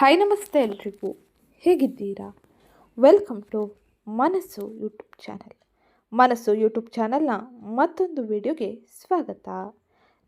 Hi ನಮಸ್ತೆ ಎಲ್ರಿಗೂ. ಹೇಗಿದ್ದೀರಾ? Welcome to Manassu YouTube channel Manassu YouTube ಚಾನಲ್ನ ಮತ್ತೊಂದು ವಿಡಿಯೋಗೆ ಸ್ವಾಗತ.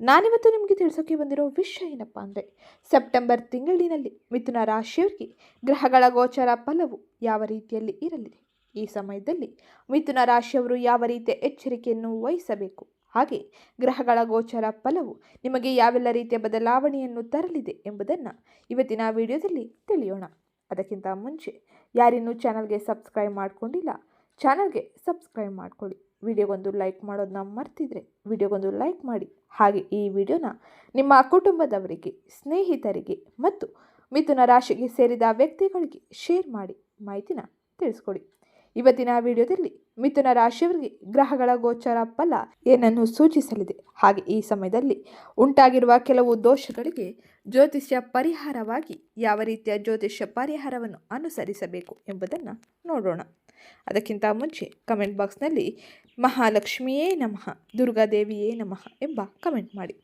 ನಾನಿವತ್ತು ನಿಮಗೆ ತಿಳಿಸೋಕೆ ಬಂದಿರೋ ವಿಷಯ ಏನಪ್ಪ ಅಂದರೆ ಸೆಪ್ಟೆಂಬರ್ ತಿಂಗಳಿನಲ್ಲಿ ಮಿಥುನ ರಾಶಿಯವರಿಗೆ ಗ್ರಹಗಳ ಗೋಚರ ಫಲವು ಯಾವ ರೀತಿಯಲ್ಲಿ ಇರಲಿದೆ ಈ ಸಮಯದಲ್ಲಿ ಮಿಥುನ ರಾಶಿಯವರು ಯಾವ ರೀತಿಯ ಎಚ್ಚರಿಕೆಯನ್ನು ವಹಿಸಬೇಕು? ಹಾಗೆ ಗ್ರಹಗಳ ಗೋಚರ ಫಲವು ನಿಮಗೆ ಯಾವೆಲ್ಲ ರೀತಿಯ ಬದಲಾವಣೆಯನ್ನು ತರಲಿದೆ ಎಂಬುದನ್ನು ಇವತ್ತಿನ ವಿಡಿಯೋದಲ್ಲಿ ತಿಳಿಯೋಣ. ಅದಕ್ಕಿಂತ ಮುಂಚೆ ಯಾರಿನ್ನೂ ಚಾನಲ್ಗೆ ಸಬ್ಸ್ಕ್ರೈಬ್ ಮಾಡಿಕೊಂಡಿಲ್ಲ, ಚಾನಲ್ಗೆ ಸಬ್ಸ್ಕ್ರೈಬ್ ಮಾಡಿಕೊಳ್ಳಿ. ವಿಡಿಯೋಗೊಂದು ಲೈಕ್ ಮಾಡೋದನ್ನ ಮರ್ತಿದ್ರೆ ವಿಡಿಯೋಗೊಂದು ಲೈಕ್ ಮಾಡಿ. ಹಾಗೆ ಈ ವಿಡಿಯೋನ ನಿಮ್ಮ ಕುಟುಂಬದವರಿಗೆ, ಸ್ನೇಹಿತರಿಗೆ ಮತ್ತು ಮಿಥುನ ರಾಶಿಗೆ ಸೇರಿದ ವ್ಯಕ್ತಿಗಳಿಗೆ ಶೇರ್ ಮಾಡಿ ಮಾಹಿತಿನ ತಿಳಿಸ್ಕೊಡಿ. ಇವತ್ತಿನ ವಿಡಿಯೋದಲ್ಲಿ ಮಿಥುನ ರಾಶಿಯವರಿಗೆ ಗ್ರಹಗಳ ಗೋಚರ ಫಲ ಏನನ್ನು ಸೂಚಿಸಲಿದೆ? ಹಾಗೆ ಈ ಸಮಯದಲ್ಲಿ ಉಂಟಾಗಿರುವ ಕೆಲವು ದೋಷಗಳಿಗೆ ಜ್ಯೋತಿಷ್ಯ ಪರಿಹಾರವಾಗಿ ಯಾವ ರೀತಿಯ ಜ್ಯೋತಿಷ್ಯ ಪರಿಹಾರವನ್ನು ಅನುಸರಿಸಬೇಕು ಎಂಬುದನ್ನು ನೋಡೋಣ. ಅದಕ್ಕಿಂತ ಮುಂಚೆ ಕಮೆಂಟ್ ಬಾಕ್ಸ್ನಲ್ಲಿ ಮಹಾಲಕ್ಷ್ಮಿಯೇ ನಮಃ ದುರ್ಗಾದೇವಿಯೇ ನಮಃ ಎಂಬ ಕಮೆಂಟ್ ಮಾಡಿ.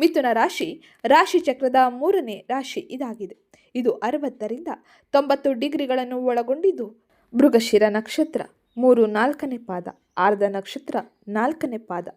ಮಿಥುನ ರಾಶಿ ರಾಶಿ ಚಕ್ರದ ಮೂರನೇ ರಾಶಿ ಇದಾಗಿದೆ. ಇದು ಅರವತ್ತರಿಂದ ತೊಂಬತ್ತು ಡಿಗ್ರಿಗಳನ್ನು ಒಳಗೊಂಡಿದ್ದು ಮೃಗಶಿರ ನಕ್ಷತ್ರ. ಮೂರು ನಾಲ್ಕನೇ ಪಾದ, ಆರ್ಧ ನಕ್ಷತ್ರ, ನಾಲ್ಕನೇ ಪಾದ.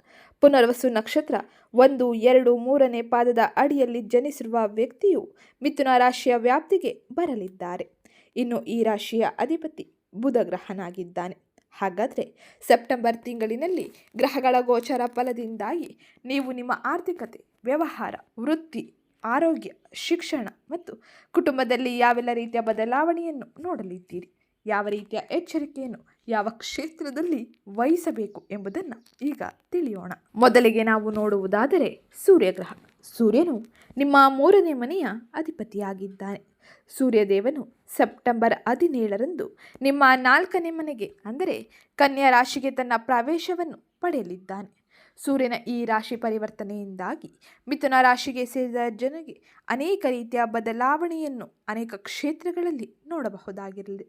ಪುನರ್ವಸು ನಕ್ಷತ್ರ, ಒಂದು, ಎರಡು, ಮೂರನೇ ಪಾದದ ಅಡಿಯಲ್ಲಿ ಜನಿಸಿರುವ ವ್ಯಕ್ತಿಯು ಮಿಥುನ ರಾಶಿಯ ವ್ಯಾಪ್ತಿಗೆ ಬರಲಿದ್ದಾರೆ. ಇನ್ನು ಈ ರಾಶಿಯ ಅಧಿಪತಿ ಬುಧ ಗ್ರಹನಾಗಿದ್ದಾನೆ ಹಾಗಾದರೆ ಸೆಪ್ಟೆಂಬರ್ ತಿಂಗಳಿನಲ್ಲಿ ಗ್ರಹಗಳ ಗೋಚರ ಫಲದಿಂದಾಗಿ ನೀವು ನಿಮ್ಮ ಆರ್ಥಿಕತೆ, ವ್ಯವಹಾರ, ವೃತ್ತಿ, ಆರೋಗ್ಯ, ಶಿಕ್ಷಣ ಮತ್ತು ಕುಟುಂಬದಲ್ಲಿ ಯಾವೆಲ್ಲ ರೀತಿಯ ಬದಲಾವಣೆಯನ್ನು ನೋಡಲಿದ್ದೀರಿ? ಯಾವ ರೀತಿಯ ಎಚ್ಚರಿಕೆಯನ್ನು ಯಾವ ಕ್ಷೇತ್ರದಲ್ಲಿ ವಹಿಸಬೇಕು ಎಂಬುದನ್ನು ಈಗ ತಿಳಿಯೋಣ. ಮೊದಲಿಗೆ ನಾವು ನೋಡುವುದಾದರೆ ಸೂರ್ಯಗ್ರಹ ಸೂರ್ಯನು ನಿಮ್ಮ ಮೂರನೇ ಮನೆಯ ಅಧಿಪತಿಯಾಗಿದ್ದಾನೆ. ಸೂರ್ಯದೇವನು ಸೆಪ್ಟೆಂಬರ್ ಹದಿನೇಳರಂದು ನಿಮ್ಮ ನಾಲ್ಕನೇ ಮನೆಗೆ, ಅಂದರೆ ಕನ್ಯಾ ರಾಶಿಗೆ ತನ್ನ ಪ್ರವೇಶವನ್ನು ಪಡೆಯಲಿದ್ದಾನೆ. ಸೂರ್ಯನ ಈ ರಾಶಿ ಪರಿವರ್ತನೆಯಿಂದಾಗಿ ಮಿಥುನ ರಾಶಿಗೆ ಸೇರಿದ ಜನರಿಗೆ ಅನೇಕ ರೀತಿಯ ಬದಲಾವಣೆಯನ್ನು ಅನೇಕ ಕ್ಷೇತ್ರಗಳಲ್ಲಿ ನೋಡಬಹುದಾಗಿರಲಿ.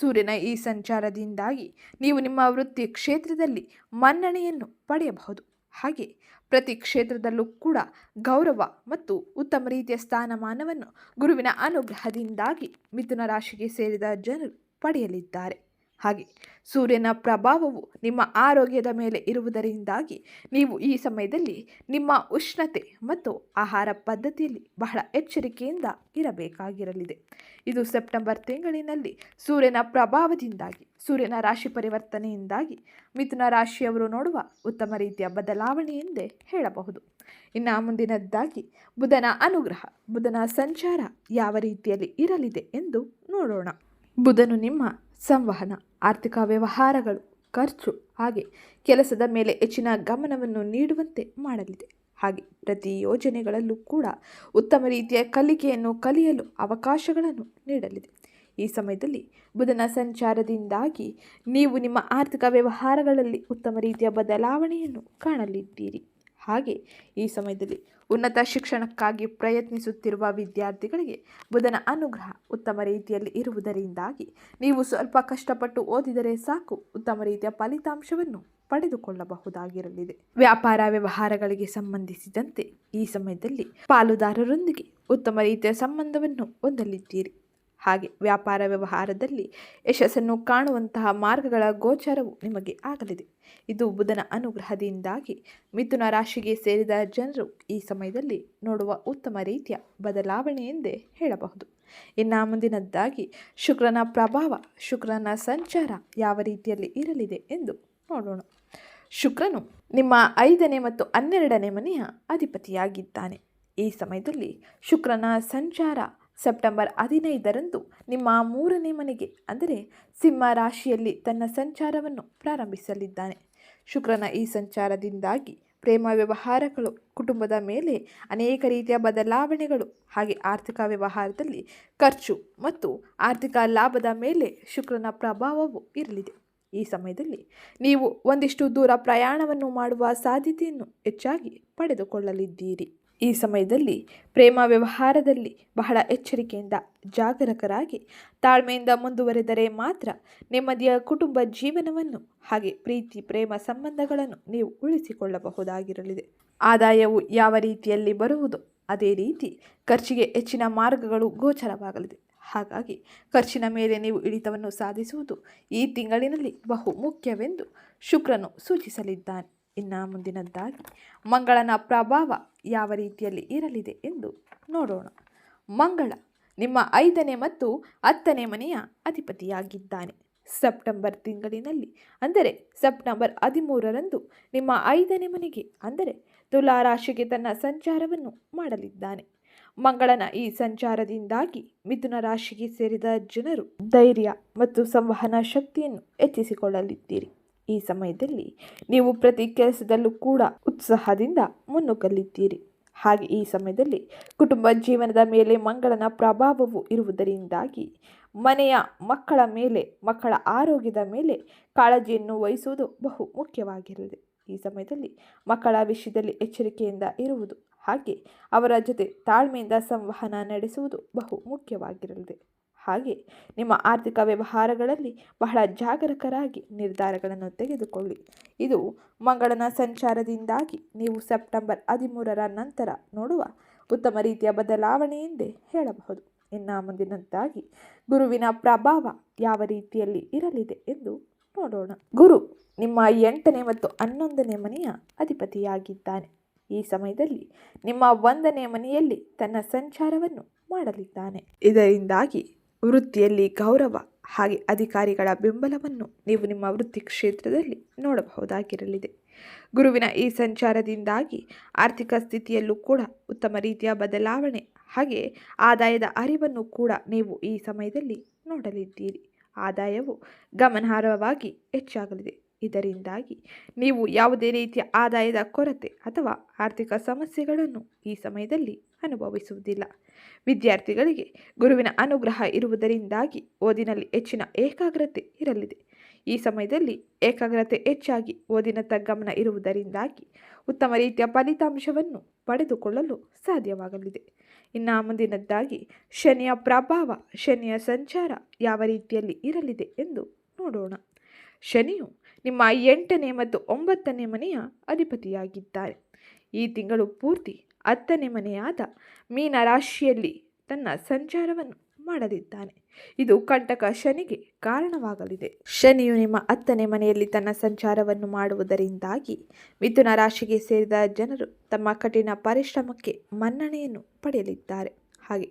ಸೂರ್ಯನ ಈ ಸಂಚಾರದಿಂದಾಗಿ ನೀವು ನಿಮ್ಮ ವೃತ್ತಿ ಕ್ಷೇತ್ರದಲ್ಲಿ ಮನ್ನಣೆಯನ್ನು ಪಡೆಯಬಹುದು. ಹಾಗೆ ಪ್ರತಿ ಕ್ಷೇತ್ರದಲ್ಲೂ ಕೂಡ ಗೌರವ ಮತ್ತು ಉತ್ತಮ ರೀತಿಯ ಸ್ಥಾನಮಾನವನ್ನು ಗುರುವಿನ ಅನುಗ್ರಹದಿಂದಾಗಿ ಮಿಥುನ ರಾಶಿಗೆ ಸೇರಿದ ಜನರು ಪಡೆಯಲಿದ್ದಾರೆ. ಹಾಗೆ ಸೂರ್ಯನ ಪ್ರಭಾವವು ನಿಮ್ಮ ಆರೋಗ್ಯದ ಮೇಲೆ ಇರುವುದರಿಂದಾಗಿ ನೀವು ಈ ಸಮಯದಲ್ಲಿ ನಿಮ್ಮ ಉಷ್ಣತೆ ಮತ್ತು ಆಹಾರ ಪದ್ಧತಿಯಲ್ಲಿ ಬಹಳ ಎಚ್ಚರಿಕೆಯಿಂದ ಇರಬೇಕಾಗಿರಲಿದೆ. ಇದು ಸೆಪ್ಟೆಂಬರ್ ತಿಂಗಳಿನಲ್ಲಿ ಸೂರ್ಯನ ಪ್ರಭಾವದಿಂದಾಗಿ, ಸೂರ್ಯನ ರಾಶಿ ಪರಿವರ್ತನೆಯಿಂದಾಗಿ ಮಿಥುನ ರಾಶಿಯವರು ನೋಡುವ ಉತ್ತಮ ರೀತಿಯ ಬದಲಾವಣೆ ಎಂದೇ ಹೇಳಬಹುದು. ಇನ್ನು ಮುಂದಿನದ್ದಾಗಿ ಬುಧನ ಅನುಗ್ರಹ, ಬುಧನ ಸಂಚಾರ ಯಾವ ರೀತಿಯಲ್ಲಿ ಇರಲಿದೆ ಎಂದು ನೋಡೋಣ. ಬುಧನು ನಿಮ್ಮ ಸಂವಹನ, ಆರ್ಥಿಕ ವ್ಯವಹಾರಗಳು, ಖರ್ಚು ಹಾಗೆ ಕೆಲಸದ ಮೇಲೆ ಹೆಚ್ಚಿನ ಗಮನವನ್ನು ನೀಡುವಂತೆ ಮಾಡಲಿದೆ. ಹಾಗೆ ಪ್ರತಿ ಯೋಜನೆಗಳಲ್ಲೂ ಕೂಡ ಉತ್ತಮ ರೀತಿಯ ಕಲಿಕೆಯನ್ನು ಕಲಿಯಲು ಅವಕಾಶಗಳನ್ನು ನೀಡಲಿದೆ. ಈ ಸಮಯದಲ್ಲಿ ಬುಧನ ಸಂಚಾರದಿಂದಾಗಿ ನೀವು ನಿಮ್ಮ ಆರ್ಥಿಕ ವ್ಯವಹಾರಗಳಲ್ಲಿ ಉತ್ತಮ ರೀತಿಯ ಬದಲಾವಣೆಯನ್ನು ಕಾಣಲಿದ್ದೀರಿ. ಹಾಗೆ ಈ ಸಮಯದಲ್ಲಿ ಉನ್ನತ ಶಿಕ್ಷಣಕ್ಕಾಗಿ ಪ್ರಯತ್ನಿಸುತ್ತಿರುವ ವಿದ್ಯಾರ್ಥಿಗಳಿಗೆ ಬುಧನ ಅನುಗ್ರಹ ಉತ್ತಮ ರೀತಿಯಲ್ಲಿ ಇರುವುದರಿಂದಾಗಿ ನೀವು ಸ್ವಲ್ಪ ಕಷ್ಟಪಟ್ಟು ಓದಿದರೆ ಸಾಕು ಉತ್ತಮ ರೀತಿಯ ಫಲಿತಾಂಶವನ್ನು ಪಡೆದುಕೊಳ್ಳಬಹುದಾಗಿರಲಿದೆ. ವ್ಯಾಪಾರ ವ್ಯವಹಾರಗಳಿಗೆ ಸಂಬಂಧಿಸಿದಂತೆ ಈ ಸಮಯದಲ್ಲಿ ಪಾಲುದಾರರೊಂದಿಗೆ ಉತ್ತಮ ರೀತಿಯ ಸಂಬಂಧವನ್ನು ಹೊಂದಲಿದ್ದೀರಿ. ಹಾಗೆ ವ್ಯಾಪಾರ ವ್ಯವಹಾರದಲ್ಲಿ ಯಶಸ್ಸನ್ನು ಕಾಣುವಂತಹ ಮಾರ್ಗಗಳ ಗೋಚರವು ನಿಮಗೆ ಆಗಲಿದೆ. ಇದು ಬುಧನ ಅನುಗ್ರಹದಿಂದಾಗಿ ಮಿಥುನ ರಾಶಿಗೆ ಸೇರಿದ ಜನರು ಈ ಸಮಯದಲ್ಲಿ ನೋಡುವ ಉತ್ತಮ ರೀತಿಯ ಬದಲಾವಣೆ ಎಂದೇ ಹೇಳಬಹುದು. ಇನ್ನು ಮುಂದಿನದ್ದಾಗಿ ಶುಕ್ರನ ಪ್ರಭಾವ, ಶುಕ್ರನ ಸಂಚಾರ ಯಾವ ರೀತಿಯಲ್ಲಿ ಇರಲಿದೆ ಎಂದು ನೋಡೋಣ. ಶುಕ್ರನು ನಿಮ್ಮ ಐದನೇ ಮತ್ತು ಹನ್ನೆರಡನೇ ಮನೆಯ ಅಧಿಪತಿಯಾಗಿದ್ದಾನೆ. ಈ ಸಮಯದಲ್ಲಿ ಶುಕ್ರನ ಸಂಚಾರ ಸೆಪ್ಟೆಂಬರ್ ಹದಿನೈದರಂದು ನಿಮ್ಮ ಮೂರನೇ ಮನೆಗೆ, ಅಂದರೆ ಸಿಂಹ ರಾಶಿಯಲ್ಲಿ ತನ್ನ ಸಂಚಾರವನ್ನು ಪ್ರಾರಂಭಿಸಲಿದ್ದಾನೆ. ಶುಕ್ರನ ಈ ಸಂಚಾರದಿಂದಾಗಿ ಪ್ರೇಮ ವ್ಯವಹಾರಗಳು, ಕುಟುಂಬದ ಮೇಲೆ ಅನೇಕ ರೀತಿಯ ಬದಲಾವಣೆಗಳು ಹಾಗೆ ಆರ್ಥಿಕ ವ್ಯವಹಾರದಲ್ಲಿ ಖರ್ಚು ಮತ್ತು ಆರ್ಥಿಕ ಲಾಭದ ಮೇಲೆ ಶುಕ್ರನ ಪ್ರಭಾವವು ಇರಲಿದೆ. ಈ ಸಮಯದಲ್ಲಿ ನೀವು ಒಂದಿಷ್ಟು ದೂರ ಪ್ರಯಾಣವನ್ನು ಮಾಡುವ ಸಾಧ್ಯತೆಯನ್ನು ಹೆಚ್ಚಾಗಿ ಪಡೆದುಕೊಳ್ಳಲಿದ್ದೀರಿ. ಈ ಸಮಯದಲ್ಲಿ ಪ್ರೇಮ ವ್ಯವಹಾರದಲ್ಲಿ ಬಹಳ ಎಚ್ಚರಿಕೆಯಿಂದ ಜಾಗರಕರಾಗಿ ತಾಳ್ಮೆಯಿಂದ ಮುಂದುವರೆದರೆ ಮಾತ್ರ ನೆಮ್ಮದಿಯ ಕುಟುಂಬ ಜೀವನವನ್ನು ಹಾಗೆ ಪ್ರೀತಿ, ಪ್ರೇಮ ಸಂಬಂಧಗಳನ್ನು ನೀವು ಉಳಿಸಿಕೊಳ್ಳಬಹುದಾಗಿರಲಿದೆ. ಆದಾಯವು ಯಾವ ರೀತಿಯಲ್ಲಿ ಬರುವುದು ಅದೇ ರೀತಿ ಖರ್ಚಿಗೆ ಹೆಚ್ಚಿನ ಮಾರ್ಗಗಳು ಗೋಚರವಾಗಲಿದೆ. ಹಾಗಾಗಿ ಖರ್ಚಿನ ಮೇಲೆ ನೀವು ಇಳಿತವನ್ನು ಸಾಧಿಸುವುದು ಈ ತಿಂಗಳಿನಲ್ಲಿ ಬಹು ಮುಖ್ಯವೆಂದು ಶುಕ್ರನು ಸೂಚಿಸಲಿದ್ದಾನೆ. ಇನ್ನು ಮುಂದಿನದ್ದಾಗಿ, ಮಂಗಳನ ಪ್ರಭಾವ ಯಾವ ರೀತಿಯಲ್ಲಿ ಇರಲಿದೆ ಎಂದು ನೋಡೋಣ. ಮಂಗಳ ನಿಮ್ಮ ಐದನೇ ಮತ್ತು ಹತ್ತನೇ ಮನೆಯ ಅಧಿಪತಿಯಾಗಿದ್ದಾನೆ. ಸೆಪ್ಟೆಂಬರ್ ತಿಂಗಳಿನಲ್ಲಿ, ಅಂದರೆ ಸೆಪ್ಟೆಂಬರ್ ಹದಿಮೂರರಂದು ನಿಮ್ಮ ಐದನೇ ಮನೆಗೆ, ಅಂದರೆ ತುಲಾ ರಾಶಿಗೆ ತನ್ನ ಸಂಚಾರವನ್ನು ಮಾಡಲಿದ್ದಾನೆ. ಮಂಗಳನ ಈ ಸಂಚಾರದಿಂದಾಗಿ ಮಿಥುನ ರಾಶಿಗೆ ಸೇರಿದ ಜನರು ಧೈರ್ಯ ಮತ್ತು ಸಂವಹನ ಶಕ್ತಿಯನ್ನು ಹೆಚ್ಚಿಸಿಕೊಳ್ಳಲಿದ್ದೀರಿ. ಈ ಸಮಯದಲ್ಲಿ ನೀವು ಪ್ರತಿ ಕೆಲಸದಲ್ಲೂ ಕೂಡ ಉತ್ಸಾಹದಿಂದ ಮುನ್ನುಗ್ಗಲಿದ್ದೀರಿ. ಹಾಗೆ ಈ ಸಮಯದಲ್ಲಿ ಕುಟುಂಬ ಜೀವನದ ಮೇಲೆ ಮಂಗಳನ ಪ್ರಭಾವವು ಇರುವುದರಿಂದಾಗಿ ಮನೆಯ ಮಕ್ಕಳ ಮೇಲೆ, ಮಕ್ಕಳ ಆರೋಗ್ಯದ ಮೇಲೆ ಕಾಳಜಿಯನ್ನು ವಹಿಸುವುದು ಬಹು ಮುಖ್ಯವಾಗಿರಲಿದೆ. ಈ ಸಮಯದಲ್ಲಿ ಮಕ್ಕಳ ವಿಷಯದಲ್ಲಿ ಎಚ್ಚರಿಕೆಯಿಂದ ಇರುವುದು ಹಾಗೆ ಅವರ ಜೊತೆ ತಾಳ್ಮೆಯಿಂದ ಸಂವಹನ ನಡೆಸುವುದು ಬಹು ಮುಖ್ಯವಾಗಿರಲಿದೆ. ಹಾಗೆ ನಿಮ್ಮ ಆರ್ಥಿಕ ವ್ಯವಹಾರಗಳಲ್ಲಿ ಬಹಳ ಜಾಗರೂಕರಾಗಿ ನಿರ್ಧಾರಗಳನ್ನು ತೆಗೆದುಕೊಳ್ಳಿ. ಇದು ಮಂಗಳನ ಸಂಚಾರದಿಂದಾಗಿ ನೀವು ಸೆಪ್ಟೆಂಬರ್ ಹದಿಮೂರರ ನಂತರ ನೋಡುವ ಉತ್ತಮ ರೀತಿಯ ಬದಲಾವಣೆ ಎಂದೇ ಹೇಳಬಹುದು. ಇನ್ನು ಮುಂದಿನದ್ದಾಗಿ ಗುರುವಿನ ಪ್ರಭಾವ ಯಾವ ರೀತಿಯಲ್ಲಿ ಇರಲಿದೆ ಎಂದು ನೋಡೋಣ. ಗುರು ನಿಮ್ಮ ಎಂಟನೇ ಮತ್ತು ಹನ್ನೊಂದನೇ ಮನೆಯ ಅಧಿಪತಿಯಾಗಿದ್ದಾನೆ. ಈ ಸಮಯದಲ್ಲಿ ನಿಮ್ಮ ಒಂದನೇ ಮನೆಯಲ್ಲಿ ತನ್ನ ಸಂಚಾರವನ್ನು ಮಾಡಲಿದ್ದಾನೆ. ಇದರಿಂದಾಗಿ ವೃತ್ತಿಯಲ್ಲಿ ಗೌರವ ಹಾಗೆ ಅಧಿಕಾರಿಗಳ ಬೆಂಬಲವನ್ನು ನೀವು ನಿಮ್ಮ ವೃತ್ತಿ ಕ್ಷೇತ್ರದಲ್ಲಿ ನೋಡಬಹುದಾಗಿರಲಿದೆ. ಗುರುವಿನ ಈ ಸಂಚಾರದಿಂದಾಗಿ ಆರ್ಥಿಕ ಸ್ಥಿತಿಯಲ್ಲೂ ಕೂಡ ಉತ್ತಮ ರೀತಿಯ ಬದಲಾವಣೆ ಹಾಗೆ ಆದಾಯದ ಅರಿವನ್ನು ಕೂಡ ನೀವು ಈ ಸಮಯದಲ್ಲಿ ನೋಡಲಿದ್ದೀರಿ. ಆದಾಯವು ಗಮನಾರ್ಹವಾಗಿ ಹೆಚ್ಚಾಗಲಿದೆ. ಇದರಿಂದಾಗಿ ನೀವು ಯಾವುದೇ ರೀತಿಯ ಆದಾಯದ ಕೊರತೆ ಅಥವಾ ಆರ್ಥಿಕ ಸಮಸ್ಯೆಗಳನ್ನು ಈ ಸಮಯದಲ್ಲಿ ಅನುಭವಿಸುವುದಿಲ್ಲ. ವಿದ್ಯಾರ್ಥಿಗಳಿಗೆ ಗುರುವಿನ ಅನುಗ್ರಹ ಇರುವುದರಿಂದಾಗಿ ಓದಿನಲ್ಲಿ ಹೆಚ್ಚಿನ ಏಕಾಗ್ರತೆ ಇರಲಿದೆ. ಈ ಸಮಯದಲ್ಲಿ ಏಕಾಗ್ರತೆ ಹೆಚ್ಚಾಗಿ ಓದಿನತ್ತ ಗಮನ ಇರುವುದರಿಂದಾಗಿ ಉತ್ತಮ ರೀತಿಯ ಫಲಿತಾಂಶವನ್ನು ಪಡೆದುಕೊಳ್ಳಲು ಸಾಧ್ಯವಾಗಲಿದೆ. ಇನ್ನು ಮುಂದಿನದ್ದಾಗಿ, ಶನಿಯ ಪ್ರಭಾವ, ಶನಿಯ ಸಂಚಾರ ಯಾವ ರೀತಿಯಲ್ಲಿ ಇರಲಿದೆ ಎಂದು ನೋಡೋಣ. ಶನಿಯು ನಿಮ್ಮ ಎಂಟನೇ ಮತ್ತು ಒಂಬತ್ತನೇ ಮನೆಯ ಅಧಿಪತಿಯಾಗಿದ್ದಾರೆ. ಈ ತಿಂಗಳು ಪೂರ್ತಿ ಹತ್ತನೇ ಮನೆಯಾದ ಮೀನ ರಾಶಿಯಲ್ಲಿ ತನ್ನ ಸಂಚಾರವನ್ನು ಮಾಡಲಿದ್ದಾನೆ. ಇದು ಕಂಟಕ ಶನಿಗೆ ಕಾರಣವಾಗಲಿದೆ. ಶನಿಯು ನಿಮ್ಮ ಹತ್ತನೇ ಮನೆಯಲ್ಲಿ ತನ್ನ ಸಂಚಾರವನ್ನು ಮಾಡುವುದರಿಂದಾಗಿ ಮಿಥುನ ರಾಶಿಗೆ ಸೇರಿದ ಜನರು ತಮ್ಮ ಕಠಿಣ ಪರಿಶ್ರಮಕ್ಕೆ ಮನ್ನಣೆಯನ್ನು ಪಡೆಯಲಿದ್ದಾರೆ. ಹಾಗೆ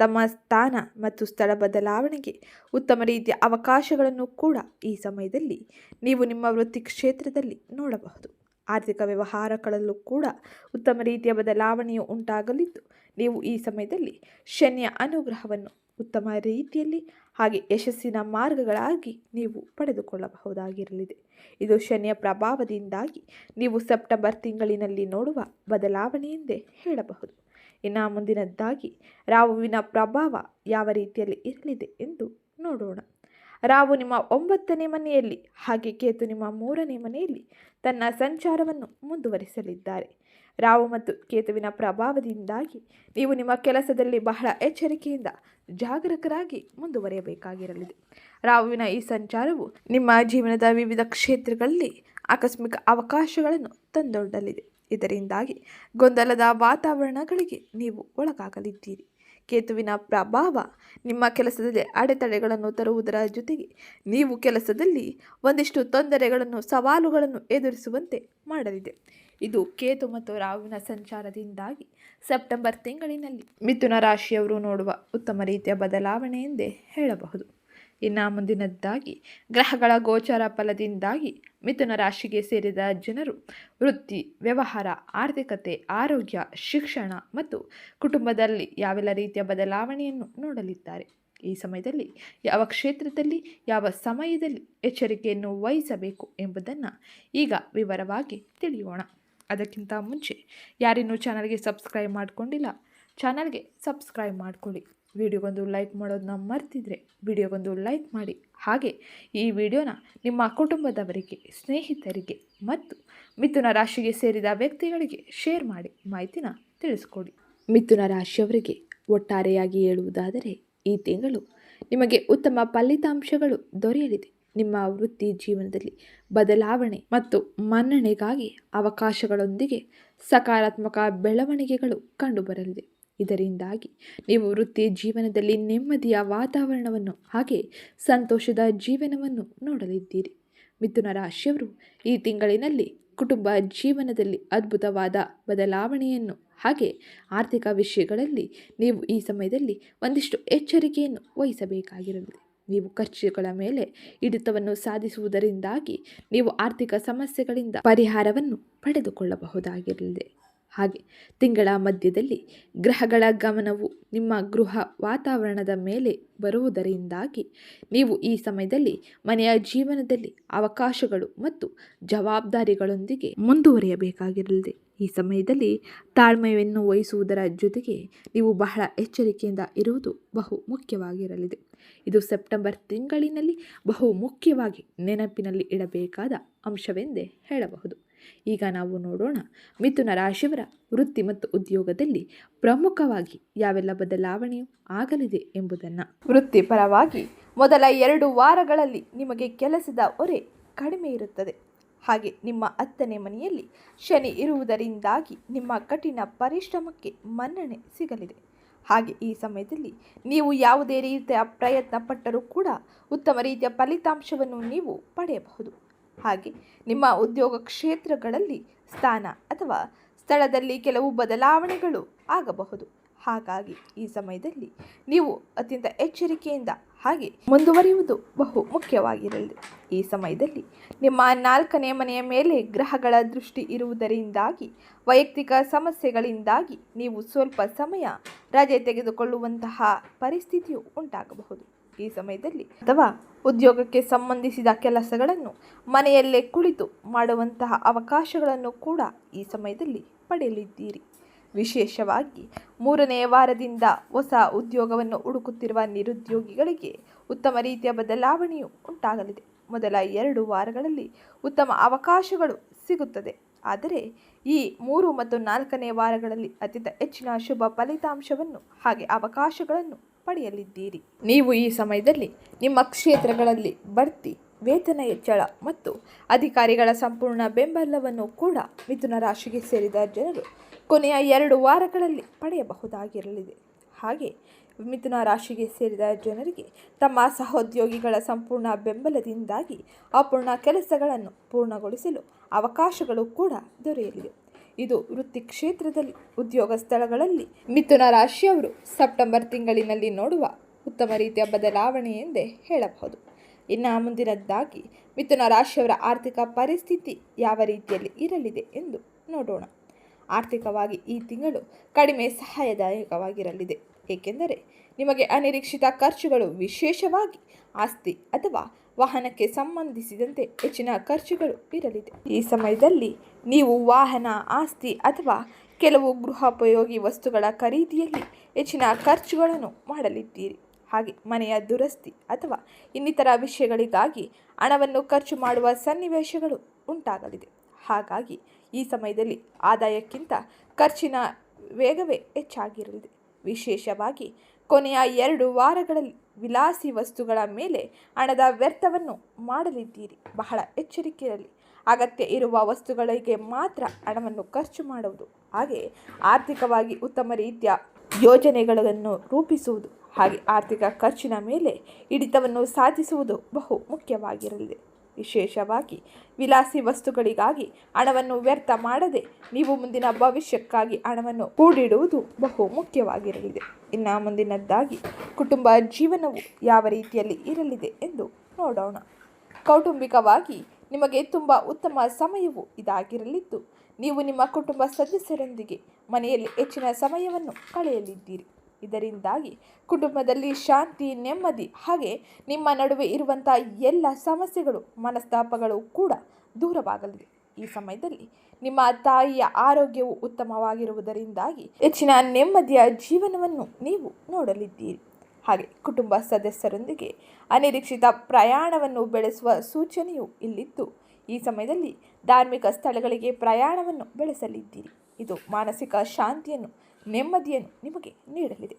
ತಮ್ಮ ಸ್ಥಾನ ಮತ್ತು ಸ್ಥಳ ಬದಲಾವಣೆಗೆ ಉತ್ತಮ ರೀತಿಯ ಅವಕಾಶಗಳನ್ನು ಕೂಡ ಈ ಸಮಯದಲ್ಲಿ ನೀವು ನಿಮ್ಮ ವೃತ್ತಿ ಕ್ಷೇತ್ರದಲ್ಲಿ ನೋಡಬಹುದು. ಆರ್ಥಿಕ ವ್ಯವಹಾರಗಳಲ್ಲೂ ಕೂಡ ಉತ್ತಮ ರೀತಿಯ ಬದಲಾವಣೆಯು ಉಂಟಾಗಲಿದ್ದು, ನೀವು ಈ ಸಮಯದಲ್ಲಿ ಶನಿಯ ಅನುಗ್ರಹವನ್ನು ಉತ್ತಮ ರೀತಿಯಲ್ಲಿ ಹಾಗೆ ಯಶಸ್ಸಿನ ಮಾರ್ಗಗಳಾಗಿ ನೀವು ಪಡೆದುಕೊಳ್ಳಬಹುದಾಗಿರಲಿದೆ. ಇದು ಶನಿಯ ಪ್ರಭಾವದಿಂದಾಗಿ ನೀವು ಸೆಪ್ಟೆಂಬರ್ ತಿಂಗಳಿನಲ್ಲಿ ನೋಡುವ ಬದಲಾವಣೆಯೆಂದೇ ಹೇಳಬಹುದು. ಇನ್ನು ಮುಂದಿನದ್ದಾಗಿ, ರಾಹುವಿನ ಪ್ರಭಾವ ಯಾವ ರೀತಿಯಲ್ಲಿ ಇರಲಿದೆ ಎಂದು ನೋಡೋಣ. ರಾವು ನಿಮ್ಮ ಒಂಬತ್ತನೇ ಮನೆಯಲ್ಲಿ, ಹಾಗೆ ಕೇತು ನಿಮ್ಮ ಮೂರನೇ ಮನೆಯಲ್ಲಿ ತನ್ನ ಸಂಚಾರವನ್ನು ಮುಂದುವರಿಸಲಿದ್ದಾರೆ. ರಾವು ಮತ್ತು ಕೇತುವಿನ ಪ್ರಭಾವದಿಂದಾಗಿ ನೀವು ನಿಮ್ಮ ಕೆಲಸದಲ್ಲಿ ಬಹಳ ಎಚ್ಚರಿಕೆಯಿಂದ ಜಾಗರೂಕರಾಗಿ ಮುಂದುವರಿಯಬೇಕಾಗಿರಲಿದೆ. ರಾಹುವಿನ ಈ ಸಂಚಾರವು ನಿಮ್ಮ ಜೀವನದ ವಿವಿಧ ಕ್ಷೇತ್ರಗಳಲ್ಲಿ ಆಕಸ್ಮಿಕ ಅವಕಾಶಗಳನ್ನು ತಂದೊಡ್ಡಲಿದೆ. ಇದರಿಂದಾಗಿ ಗೊಂದಲದ ವಾತಾವರಣಗಳಿಗೆ ನೀವು ಒಳಗಾಗಲಿದ್ದೀರಿ. ಕೇತುವಿನ ಪ್ರಭಾವ ನಿಮ್ಮ ಕೆಲಸದಲ್ಲಿ ಅಡೆತಡೆಗಳನ್ನು ತರುವುದರ ಜೊತೆಗೆ ನೀವು ಕೆಲಸದಲ್ಲಿ ಒಂದಿಷ್ಟು ತೊಂದರೆಗಳನ್ನು, ಸವಾಲುಗಳನ್ನು ಎದುರಿಸುವಂತೆ ಮಾಡಲಿದೆ. ಇದು ಕೇತು ಮತ್ತು ರಾಹುವಿನ ಸಂಚಾರದಿಂದಾಗಿ ಸೆಪ್ಟೆಂಬರ್ ತಿಂಗಳಿನಲ್ಲಿ ಮಿಥುನ ರಾಶಿಯವರು ನೋಡುವ ಉತ್ತಮ ರೀತಿಯ ಬದಲಾವಣೆ ಎಂದೇ ಹೇಳಬಹುದು. ಇನ್ನು ಮುಂದಿನದ್ದಾಗಿ ಗ್ರಹಗಳ ಗೋಚರ ಫಲದಿಂದಾಗಿ ಮಿಥುನ ರಾಶಿಗೆ ಸೇರಿದ ಜನರು, ವೃತ್ತಿ, ವ್ಯವಹಾರ, ಆರ್ಥಿಕತೆ, ಆರೋಗ್ಯ, ಶಿಕ್ಷಣ ಮತ್ತು ಕುಟುಂಬದಲ್ಲಿ ಯಾವೆಲ್ಲ ರೀತಿಯ ಬದಲಾವಣೆಯನ್ನು ನೋಡಲಿದ್ದಾರೆ? ಈ ಸಮಯದಲ್ಲಿ ಯಾವ ಕ್ಷೇತ್ರದಲ್ಲಿ, ಯಾವ ಸಮಯದಲ್ಲಿ ಎಚ್ಚರಿಕೆಯನ್ನು ವಹಿಸಬೇಕು ಎಂಬುದನ್ನು ಈಗ ವಿವರವಾಗಿ ತಿಳಿಯೋಣ. ಅದಕ್ಕಿಂತ ಮುಂಚೆ, ಯಾರಿನ್ನೂ ಚಾನಲ್ಗೆ ಸಬ್ಸ್ಕ್ರೈಬ್ ಮಾಡಿಕೊಂಡಿಲ್ಲ ಚಾನಲ್ಗೆ ಸಬ್ಸ್ಕ್ರೈಬ್ ಮಾಡಿಕೊಳ್ಳಿ. ವಿಡಿಯೋಗೊಂದು ಲೈಕ್ ಮಾಡೋದನ್ನ ಮರ್ತಿದ್ರೆ ವಿಡಿಯೋಗೊಂದು ಲೈಕ್ ಮಾಡಿ. ಹಾಗೆ ಈ ವಿಡಿಯೋನ ನಿಮ್ಮ ಕುಟುಂಬದವರಿಗೆ, ಸ್ನೇಹಿತರಿಗೆ ಮತ್ತು ಮಿಥುನ ರಾಶಿಗೆ ಸೇರಿದ ವ್ಯಕ್ತಿಗಳಿಗೆ ಶೇರ್ ಮಾಡಿ ಮಾಹಿತಿನ ತಿಳಿಸ್ಕೊಡಿ. ಮಿಥುನ ರಾಶಿಯವರಿಗೆ ಒಟ್ಟಾರೆಯಾಗಿ ಹೇಳುವುದಾದರೆ ಈ ತಿಂಗಳು ನಿಮಗೆ ಉತ್ತಮ ಫಲಿತಾಂಶಗಳು ದೊರೆಯಲಿದೆ. ನಿಮ್ಮ ವೃತ್ತಿ ಜೀವನದಲ್ಲಿ ಬದಲಾವಣೆ ಮತ್ತು ಮನ್ನಣೆಗಾಗಿ ಅವಕಾಶಗಳೊಂದಿಗೆ ಸಕಾರಾತ್ಮಕ ಬೆಳವಣಿಗೆಗಳು ಕಂಡುಬರಲಿದೆ. ಇದರಿಂದಾಗಿ ನೀವು ವೃತ್ತಿ ಜೀವನದಲ್ಲಿ ನೆಮ್ಮದಿಯ ವಾತಾವರಣವನ್ನು ಹಾಗೆ ಸಂತೋಷದ ಜೀವನವನ್ನು ನೋಡಲಿದ್ದೀರಿ. ಮಿಥುನ ರಾಶಿಯವರು ಈ ತಿಂಗಳಿನಲ್ಲಿ ಕುಟುಂಬ ಜೀವನದಲ್ಲಿ ಅದ್ಭುತವಾದ ಬದಲಾವಣೆಯನ್ನು ಹಾಗೆ ಆರ್ಥಿಕ ವಿಷಯಗಳಲ್ಲಿ ನೀವು ಈ ಸಮಯದಲ್ಲಿ ಒಂದಿಷ್ಟು ಎಚ್ಚರಿಕೆಯನ್ನು ವಹಿಸಬೇಕಾಗಿರಲಿದೆ ನೀವು ಖರ್ಚುಗಳ ಮೇಲೆ ಹಿಡಿತವನ್ನು ಸಾಧಿಸುವುದರಿಂದಾಗಿ ನೀವು ಆರ್ಥಿಕ ಸಮಸ್ಯೆಗಳಿಂದ ಪರಿಹಾರವನ್ನು ಪಡೆದುಕೊಳ್ಳಬಹುದಾಗಿರಲಿದೆ ಹಾಗೆ ತಿಂಗಳ ಮಧ್ಯದಲ್ಲಿ ಗ್ರಹಗಳ ಗಮನವು ನಿಮ್ಮ ಗೃಹ ವಾತಾವರಣದ ಮೇಲೆ ಬರುವುದರಿಂದಾಗಿ ನೀವು ಈ ಸಮಯದಲ್ಲಿ ಮನೆಯ ಜೀವನದಲ್ಲಿ ಅವಕಾಶಗಳು ಮತ್ತು ಜವಾಬ್ದಾರಿಗಳೊಂದಿಗೆ ಮುಂದುವರಿಯಬೇಕಾಗಿರಲಿದೆ. ಈ ಸಮಯದಲ್ಲಿ ತಾಳ್ಮೆಯನ್ನು ವಹಿಸುವುದರ ಜೊತೆಗೆ ನೀವು ಬಹಳ ಎಚ್ಚರಿಕೆಯಿಂದ ಇರುವುದು ಬಹು ಮುಖ್ಯವಾಗಿರಲಿದೆ. ಇದು ಸೆಪ್ಟೆಂಬರ್ ತಿಂಗಳಿನಲ್ಲಿ ಬಹು ಮುಖ್ಯವಾಗಿ ನೆನಪಿನಲ್ಲಿ ಇಡಬೇಕಾದ ಅಂಶವೆಂದೇ ಹೇಳಬಹುದು. ಈಗ ನಾವು ನೋಡೋಣ ಮಿಥುನ ರಾಶಿಯವರ ವೃತ್ತಿ ಮತ್ತು ಉದ್ಯೋಗದಲ್ಲಿ ಪ್ರಮುಖವಾಗಿ ಯಾವೆಲ್ಲ ಬದಲಾವಣೆಯು ಆಗಲಿದೆ ಎಂಬುದನ್ನು. ವೃತ್ತಿಪರವಾಗಿ ಮೊದಲ ಎರಡು ವಾರಗಳಲ್ಲಿ ನಿಮಗೆ ಕೆಲಸದ ಹೊರೆ ಕಡಿಮೆ ಇರುತ್ತದೆ. ಹಾಗೆ ನಿಮ್ಮ ಹತ್ತನೇ ಮನೆಯಲ್ಲಿ ಶನಿ ಇರುವುದರಿಂದಾಗಿ ನಿಮ್ಮ ಕಠಿಣ ಪರಿಶ್ರಮಕ್ಕೆ ಮನ್ನಣೆ ಸಿಗಲಿದೆ. ಹಾಗೆ ಈ ಸಮಯದಲ್ಲಿ ನೀವು ಯಾವುದೇ ರೀತಿಯ ಪ್ರಯತ್ನ ಪಟ್ಟರೂ ಕೂಡ ಉತ್ತಮ ರೀತಿಯ ಫಲಿತಾಂಶವನ್ನು ನೀವು ಪಡೆಯಬಹುದು. ಹಾಗೆ ನಿಮ್ಮ ಉದ್ಯೋಗ ಕ್ಷೇತ್ರಗಳಲ್ಲಿ ಸ್ಥಾನ ಅಥವಾ ಸ್ಥಳದಲ್ಲಿ ಕೆಲವು ಬದಲಾವಣೆಗಳು ಆಗಬಹುದು. ಹಾಗಾಗಿ ಈ ಸಮಯದಲ್ಲಿ ನೀವು ಅತ್ಯಂತ ಎಚ್ಚರಿಕೆಯಿಂದ ಹಾಗೆ ಮುಂದುವರಿಯುವುದು ಬಹು ಮುಖ್ಯವಾಗಿರಲಿದೆ ಈ ಸಮಯದಲ್ಲಿ ನಿಮ್ಮ ನಾಲ್ಕನೇ ಮನೆಯ ಮೇಲೆ ಗ್ರಹಗಳ ದೃಷ್ಟಿ ಇರುವುದರಿಂದಾಗಿ, ವೈಯಕ್ತಿಕ ಸಮಸ್ಯೆಗಳಿಂದಾಗಿ ನೀವು ಸ್ವಲ್ಪ ಸಮಯ ರಜೆ ತೆಗೆದುಕೊಳ್ಳುವಂತಹ ಪರಿಸ್ಥಿತಿಯು ಉಂಟಾಗಬಹುದು. ಈ ಸಮಯದಲ್ಲಿ ಅಥವಾ ಉದ್ಯೋಗಕ್ಕೆ ಸಂಬಂಧಿಸಿದ ಕೆಲಸಗಳನ್ನು ಮನೆಯಲ್ಲೇ ಕುಳಿತು ಮಾಡುವಂತಹ ಅವಕಾಶಗಳನ್ನು ಕೂಡ ಈ ಸಮಯದಲ್ಲಿ ಪಡೆಯಲಿದ್ದೀರಿ. ವಿಶೇಷವಾಗಿ ಮೂರನೆಯ ವಾರದಿಂದ ಹೊಸ ಉದ್ಯೋಗವನ್ನು ಹುಡುಕುತ್ತಿರುವ ನಿರುದ್ಯೋಗಿಗಳಿಗೆ ಉತ್ತಮ ರೀತಿಯ ಬದಲಾವಣೆಯು ಉಂಟಾಗಲಿದೆ. ಮೊದಲ ಎರಡು ವಾರಗಳಲ್ಲಿ ಉತ್ತಮ ಅವಕಾಶಗಳು ಸಿಗುತ್ತದೆ. ಆದರೆ ಈ ಮೂರು ಮತ್ತು ನಾಲ್ಕನೇ ವಾರಗಳಲ್ಲಿ ಅತ್ಯಂತ ಹೆಚ್ಚಿನ ಶುಭ ಫಲಿತಾಂಶವನ್ನು ಹಾಗೆ ಅವಕಾಶಗಳನ್ನು ಪಡೆಯಲಿದ್ದೀರಿ ನೀವು ಈ ಸಮಯದಲ್ಲಿ ನಿಮ್ಮ ಕ್ಷೇತ್ರಗಳಲ್ಲಿ ಬಡ್ತಿ, ವೇತನ ಹೆಚ್ಚಳ ಮತ್ತು ಅಧಿಕಾರಿಗಳ ಸಂಪೂರ್ಣ ಬೆಂಬಲವನ್ನು ಕೂಡ ಮಿಥುನ ರಾಶಿಗೆ ಸೇರಿದ ಜನರು ಕೊನೆಯ ಎರಡು ವಾರಗಳಲ್ಲಿ ಪಡೆಯಬಹುದಾಗಿರಲಿದೆ. ಹಾಗೆ ಮಿಥುನ ರಾಶಿಗೆ ಸೇರಿದ ಜನರಿಗೆ ತಮ್ಮ ಸಹೋದ್ಯೋಗಿಗಳ ಸಂಪೂರ್ಣ ಬೆಂಬಲದಿಂದಾಗಿ ಅಪೂರ್ಣ ಕೆಲಸಗಳನ್ನು ಪೂರ್ಣಗೊಳಿಸಲು ಅವಕಾಶಗಳು ಕೂಡ ದೊರೆಯಲಿದೆ. ಇದು ವೃತ್ತಿ ಕ್ಷೇತ್ರದಲ್ಲಿ ಉದ್ಯೋಗ ಸ್ಥಳಗಳಲ್ಲಿ ಮಿಥುನ ರಾಶಿಯವರು ಸೆಪ್ಟೆಂಬರ್ ತಿಂಗಳಿನಲ್ಲಿ ನೋಡುವ ಉತ್ತಮ ರೀತಿಯ ಬದಲಾವಣೆ ಎಂದೇ ಹೇಳಬಹುದು. ಇನ್ನು ಮುಂದಿನದ್ದಾಗಿ ಮಿಥುನ ರಾಶಿಯವರ ಆರ್ಥಿಕ ಪರಿಸ್ಥಿತಿ ಯಾವ ರೀತಿಯಲ್ಲಿ ಇರಲಿದೆ ಎಂದು ನೋಡೋಣ. ಆರ್ಥಿಕವಾಗಿ ಈ ತಿಂಗಳು ಕಡಿಮೆ ಸಹಾಯದಾಯಕವಾಗಿರಲಿದೆ. ಏಕೆಂದರೆ ನಿಮಗೆ ಅನಿರೀಕ್ಷಿತ ಖರ್ಚುಗಳು ವಿಶೇಷವಾಗಿ ಆಸ್ತಿ ಅಥವಾ ವಾಹನಕ್ಕೆ ಸಂಬಂಧಿಸಿದಂತೆ ಹೆಚ್ಚಿನ ಖರ್ಚುಗಳು ಇರಲಿದೆ. ಈ ಸಮಯದಲ್ಲಿ ನೀವು ವಾಹನ, ಆಸ್ತಿ ಅಥವಾ ಕೆಲವು ಗೃಹೋಪಯೋಗಿ ವಸ್ತುಗಳ ಖರೀದಿಯಲ್ಲಿ ಹೆಚ್ಚಿನ ಖರ್ಚುಗಳನ್ನು ಮಾಡಲಿದ್ದೀರಿ. ಹಾಗೆ ಮನೆಯ ದುರಸ್ತಿ ಅಥವಾ ಇನ್ನಿತರ ವಿಷಯಗಳಿಗಾಗಿ ಹಣವನ್ನು ಖರ್ಚು ಮಾಡುವ ಸನ್ನಿವೇಶಗಳು ಉಂಟಾಗಲಿದೆ. ಹಾಗಾಗಿ ಈ ಸಮಯದಲ್ಲಿ ಆದಾಯಕ್ಕಿಂತ ಖರ್ಚಿನ ವೇಗವೇ ಹೆಚ್ಚಾಗಿರಲಿದೆ. ವಿಶೇಷವಾಗಿ ಕೊನೆಯ ಎರಡು ವಾರಗಳಲ್ಲಿ ವಿಲಾಸಿ ವಸ್ತುಗಳ ಮೇಲೆ ಹಣದ ವ್ಯರ್ಥವನ್ನು ಮಾಡಲಿದ್ದೀರಿ. ಬಹಳ ಎಚ್ಚರಿಕೆಯಲ್ಲಿ ಅಗತ್ಯ ಇರುವ ವಸ್ತುಗಳಿಗೆ ಮಾತ್ರ ಹಣವನ್ನು ಖರ್ಚು ಮಾಡುವುದು. ಹಾಗೆ ಆರ್ಥಿಕವಾಗಿ ಉತ್ತಮ ರೀತಿಯ ಯೋಜನೆಗಳನ್ನು ರೂಪಿಸುವುದು. ಹಾಗೆ ಆರ್ಥಿಕ ಖರ್ಚಿನ ಮೇಲೆ ಹಿಡಿತವನ್ನು ಸಾಧಿಸುವುದು ಬಹು ಮುಖ್ಯವಾಗಿರಲಿದೆ ವಿಶೇಷವಾಗಿ ವಿಲಾಸಿ ವಸ್ತುಗಳಿಗಾಗಿ ಹಣವನ್ನು ವ್ಯರ್ಥ ಮಾಡದೆ ನೀವು ಮುಂದಿನ ಭವಿಷ್ಯಕ್ಕಾಗಿ ಹಣವನ್ನು ಕೂಡಿಡುವುದು ಬಹು ಮುಖ್ಯವಾಗಿರಲಿದೆ. ಇನ್ನು ಮುಂದಿನದ್ದಾಗಿ ಕುಟುಂಬ ಜೀವನವು ಯಾವ ರೀತಿಯಲ್ಲಿ ಇರಲಿದೆ ಎಂದು ನೋಡೋಣ. ಕೌಟುಂಬಿಕವಾಗಿ ನಿಮಗೆ ತುಂಬ ಉತ್ತಮ ಸಮಯವು ಇದಾಗಿರಲಿದ್ದು, ನೀವು ನಿಮ್ಮ ಕುಟುಂಬ ಸದಸ್ಯರೊಂದಿಗೆ ಮನೆಯಲ್ಲಿ ಹೆಚ್ಚಿನ ಸಮಯವನ್ನು ಕಳೆಯಲಿದ್ದೀರಿ. ಇದರಿಂದಾಗಿ ಕುಟುಂಬದಲ್ಲಿ ಶಾಂತಿ, ನೆಮ್ಮದಿ ಹಾಗೆ ನಿಮ್ಮ ನಡುವೆ ಇರುವಂಥ ಎಲ್ಲ ಸಮಸ್ಯೆಗಳು, ಮನಸ್ತಾಪಗಳು ಕೂಡ ದೂರವಾಗಲಿದೆ. ಈ ಸಮಯದಲ್ಲಿ ನಿಮ್ಮ ತಾಯಿಯ ಆರೋಗ್ಯವು ಉತ್ತಮವಾಗಿರುವುದರಿಂದಾಗಿ ಹೆಚ್ಚಿನ ನೆಮ್ಮದಿಯ ಜೀವನವನ್ನು ನೀವು ನೋಡಲಿದ್ದೀರಿ. ಹಾಗೆ ಕುಟುಂಬ ಸದಸ್ಯರೊಂದಿಗೆ ಅನಿರೀಕ್ಷಿತ ಪ್ರಯಾಣವನ್ನು ಬೆಳೆಸುವ ಸೂಚನೆಯು ಇಲ್ಲಿದ್ದು ಈ ಸಮಯದಲ್ಲಿ ಧಾರ್ಮಿಕ ಸ್ಥಳಗಳಿಗೆ ಪ್ರಯಾಣವನ್ನು ಬೆಳೆಸಲಿದ್ದೀರಿ. ಇದು ಮಾನಸಿಕ ಶಾಂತಿಯನ್ನು ನೆಮ್ಮದಿಯನ್ನು ನಿಮಗೆ ನೀಡಲಿದೆ.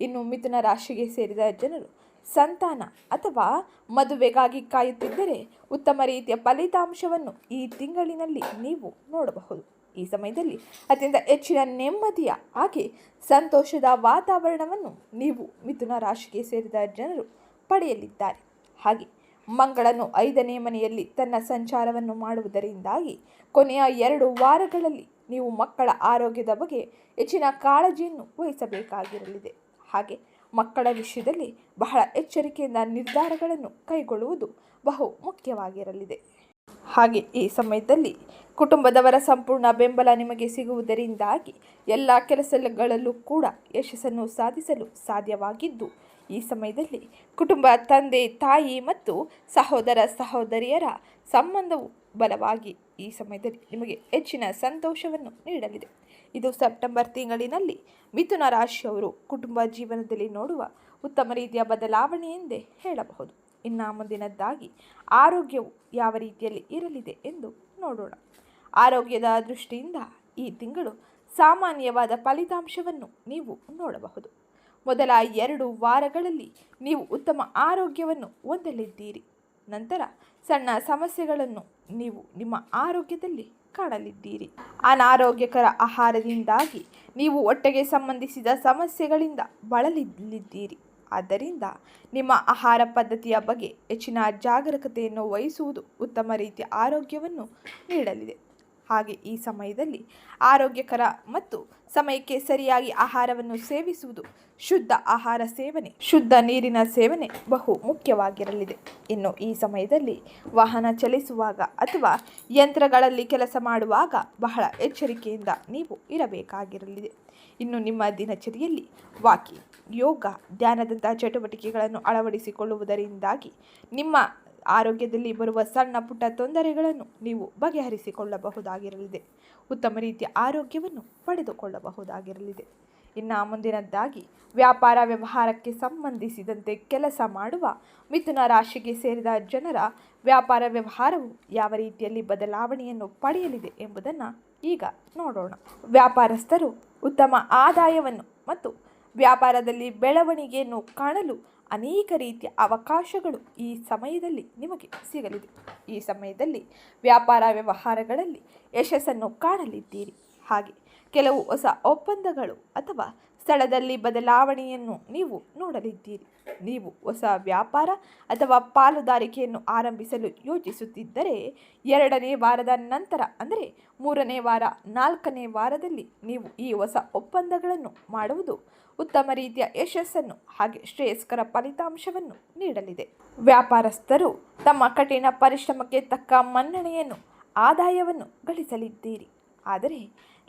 ಇನ್ನು ಮಿಥುನ ರಾಶಿಗೆ ಸೇರಿದ ಜನರು ಸಂತಾನ ಅಥವಾ ಮದುವೆಗಾಗಿ ಕಾಯುತ್ತಿದ್ದರೆ ಉತ್ತಮ ರೀತಿಯ ಫಲಿತಾಂಶವನ್ನು ಈ ತಿಂಗಳಿನಲ್ಲಿ ನೀವು ನೋಡಬಹುದು. ಈ ಸಮಯದಲ್ಲಿ ಅತ್ಯಂತ ಹೆಚ್ಚಿನ ನೆಮ್ಮದಿಯ ಹಾಗೆ ಸಂತೋಷದ ವಾತಾವರಣವನ್ನು ನೀವು ಮಿಥುನ ರಾಶಿಗೆ ಸೇರಿದ ಜನರು ಪಡೆಯಲಿದ್ದಾರೆ. ಹಾಗೆ ಮಂಗಳನು ಐದನೇ ಮನೆಯಲ್ಲಿ ತನ್ನ ಸಂಚಾರವನ್ನು ಮಾಡುವುದರಿಂದಾಗಿ ಕೊನೆಯ ಎರಡು ವಾರಗಳಲ್ಲಿ ನೀವು ಮಕ್ಕಳ ಆರೋಗ್ಯದ ಬಗ್ಗೆ ಹೆಚ್ಚಿನ ಕಾಳಜಿಯನ್ನು ವಹಿಸಬೇಕಾಗಿರಲಿದೆ. ಹಾಗೆ ಮಕ್ಕಳ ವಿಷಯದಲ್ಲಿ ಬಹಳ ಎಚ್ಚರಿಕೆಯಿಂದ ನಿರ್ಧಾರಗಳನ್ನು ಕೈಗೊಳ್ಳುವುದು ಬಹು ಮುಖ್ಯವಾಗಿರಲಿದೆ. ಹಾಗೆ ಈ ಸಮಯದಲ್ಲಿ ಕುಟುಂಬದವರ ಸಂಪೂರ್ಣ ಬೆಂಬಲ ನಿಮಗೆ ಸಿಗುವುದರಿಂದಾಗಿ ಎಲ್ಲ ಕೆಲಸಗಳಲ್ಲೂ ಕೂಡ ಯಶಸ್ಸನ್ನು ಸಾಧಿಸಲು ಸಾಧ್ಯವಾಗಿದ್ದು, ಈ ಸಮಯದಲ್ಲಿ ಕುಟುಂಬ ತಂದೆ, ತಾಯಿ ಮತ್ತು ಸಹೋದರ, ಸಹೋದರಿಯರ ಸಂಬಂಧವು ಬಲವಾಗಿ ಈ ಸಮಯದಲ್ಲಿ ನಿಮಗೆ ಹೆಚ್ಚಿನ ಸಂತೋಷವನ್ನು ನೀಡಲಿದೆ. ಇದು ಸೆಪ್ಟೆಂಬರ್ ತಿಂಗಳಿನಲ್ಲಿ ಮಿಥುನ ರಾಶಿಯವರು ಕುಟುಂಬ ಜೀವನದಲ್ಲಿ ನೋಡುವ ಉತ್ತಮ ರೀತಿಯ ಬದಲಾವಣೆ ಎಂದೇ ಹೇಳಬಹುದು. ಇನ್ನು ಮುಂದಿನದ್ದಾಗಿ ಆರೋಗ್ಯವು ಯಾವ ರೀತಿಯಲ್ಲಿ ಇರಲಿದೆ ಎಂದು ನೋಡೋಣ. ಆರೋಗ್ಯದ ದೃಷ್ಟಿಯಿಂದ ಈ ತಿಂಗಳು ಸಾಮಾನ್ಯವಾದ ಫಲಿತಾಂಶವನ್ನು ನೀವು ನೋಡಬಹುದು. ಮೊದಲ ಎರಡು ವಾರಗಳಲ್ಲಿ ನೀವು ಉತ್ತಮ ಆರೋಗ್ಯವನ್ನು ಹೊಂದಲಿದ್ದೀರಿ. ನಂತರ ಸಣ್ಣ ಸಮಸ್ಯೆಗಳನ್ನು ನೀವು ನಿಮ್ಮ ಆರೋಗ್ಯದಲ್ಲಿ ಕಾಣಲಿದ್ದೀರಿ ಅನಾರೋಗ್ಯಕರ ಆಹಾರದಿಂದಾಗಿ ನೀವು ಹೊಟ್ಟೆಗೆ ಸಂಬಂಧಿಸಿದ ಸಮಸ್ಯೆಗಳಿಂದ ಬಳಲಿದ್ದೀರಿ ಆದ್ದರಿಂದ ನಿಮ್ಮ ಆಹಾರ ಪದ್ಧತಿಯ ಬಗ್ಗೆ ಹೆಚ್ಚಿನ ಜಾಗರೂಕತೆಯನ್ನು ವಹಿಸುವುದು ಉತ್ತಮ ರೀತಿಯ ಆರೋಗ್ಯವನ್ನು ನೀಡಲಿದೆ. ಹಾಗೆ ಈ ಸಮಯದಲ್ಲಿ ಆರೋಗ್ಯಕರ ಮತ್ತು ಸಮಯಕ್ಕೆ ಸರಿಯಾಗಿ ಆಹಾರವನ್ನು ಸೇವಿಸುವುದು ಶುದ್ಧ ಆಹಾರ ಸೇವನೆ, ಶುದ್ಧ ನೀರಿನ ಸೇವನೆ ಬಹು ಮುಖ್ಯವಾಗಿರಲಿದೆ. ಇನ್ನು ಈ ಸಮಯದಲ್ಲಿ ವಾಹನ ಚಲಿಸುವಾಗ ಅಥವಾ ಯಂತ್ರಗಳಲ್ಲಿ ಕೆಲಸ ಮಾಡುವಾಗ ಬಹಳ ಎಚ್ಚರಿಕೆಯಿಂದ ನೀವು ಇರಬೇಕಾಗಿರಲಿದೆ. ಇನ್ನು ನಿಮ್ಮ ದಿನಚರಿಯಲ್ಲಿ ವಾಕಿಂಗ್, ಯೋಗ, ಧ್ಯಾನದಂತಹ ಚಟುವಟಿಕೆಗಳನ್ನು ಅಳವಡಿಸಿಕೊಳ್ಳುವುದರಿಂದಾಗಿ ನಿಮ್ಮ ಆರೋಗ್ಯದಲ್ಲಿ ಬರುವ ಸಣ್ಣ ಪುಟ್ಟ ತೊಂದರೆಗಳನ್ನು ನೀವು ಬಗೆಹರಿಸಿಕೊಳ್ಳಬಹುದಾಗಿರಲಿದೆ. ಉತ್ತಮ ರೀತಿಯ ಆರೋಗ್ಯವನ್ನು ಪಡೆದುಕೊಳ್ಳಬಹುದಾಗಿರಲಿದೆ. ಇನ್ನು ಮುಂದಿನದ್ದಾಗಿ, ವ್ಯಾಪಾರ ವ್ಯವಹಾರಕ್ಕೆ ಸಂಬಂಧಿಸಿದಂತೆ ಕೆಲಸ ಮಾಡುವ ಮಿಥುನ ರಾಶಿಗೆ ಸೇರಿದ ಜನರ ವ್ಯಾಪಾರ ವ್ಯವಹಾರವು ಯಾವ ರೀತಿಯಲ್ಲಿ ಬದಲಾವಣೆಯನ್ನು ಪಡೆಯಲಿದೆ ಎಂಬುದನ್ನು ಈಗ ನೋಡೋಣ. ವ್ಯಾಪಾರಸ್ಥರು ಉತ್ತಮ ಆದಾಯವನ್ನು ಮತ್ತು ವ್ಯಾಪಾರದಲ್ಲಿ ಬೆಳವಣಿಗೆಯನ್ನು ಕಾಣಲು ಅನೇಕ ರೀತಿಯ ಅವಕಾಶಗಳು ಈ ಸಮಯದಲ್ಲಿ ನಿಮಗೆ ಸಿಗಲಿದೆ. ಈ ಸಮಯದಲ್ಲಿ ವ್ಯಾಪಾರ ವ್ಯವಹಾರಗಳಲ್ಲಿ ಯಶಸ್ಸನ್ನು ಕಾಣಲಿದ್ದೀರಿ. ಹಾಗೆ ಕೆಲವು ಹೊಸ ಒಪ್ಪಂದಗಳು ಅಥವಾ ಸ್ಥಳದಲ್ಲಿ ಬದಲಾವಣೆಯನ್ನು ನೀವು ನೋಡಲಿದ್ದೀರಿ. ನೀವು ಹೊಸ ವ್ಯಾಪಾರ ಅಥವಾ ಪಾಲುದಾರಿಕೆಯನ್ನು ಆರಂಭಿಸಲು ಯೋಚಿಸುತ್ತಿದ್ದರೆ ಎರಡನೇ ವಾರದ ನಂತರ, ಅಂದರೆ ಮೂರನೇ ವಾರ, ನಾಲ್ಕನೇ ವಾರದಲ್ಲಿ ನೀವು ಈ ಹೊಸ ಒಪ್ಪಂದಗಳನ್ನು ಮಾಡುವುದು ಉತ್ತಮ ರೀತಿಯ ಯಶಸ್ಸನ್ನು ಹಾಗೆ ಶ್ರೇಯಸ್ಕರ ಫಲಿತಾಂಶವನ್ನು ನೀಡಲಿದೆ. ವ್ಯಾಪಾರಸ್ಥರು ತಮ್ಮ ಕಠಿಣ ಪರಿಶ್ರಮಕ್ಕೆ ತಕ್ಕ ಮನ್ನಣೆಯನ್ನು, ಆದಾಯವನ್ನು ಗಳಿಸಲಿದ್ದೀರಿ. ಆದರೆ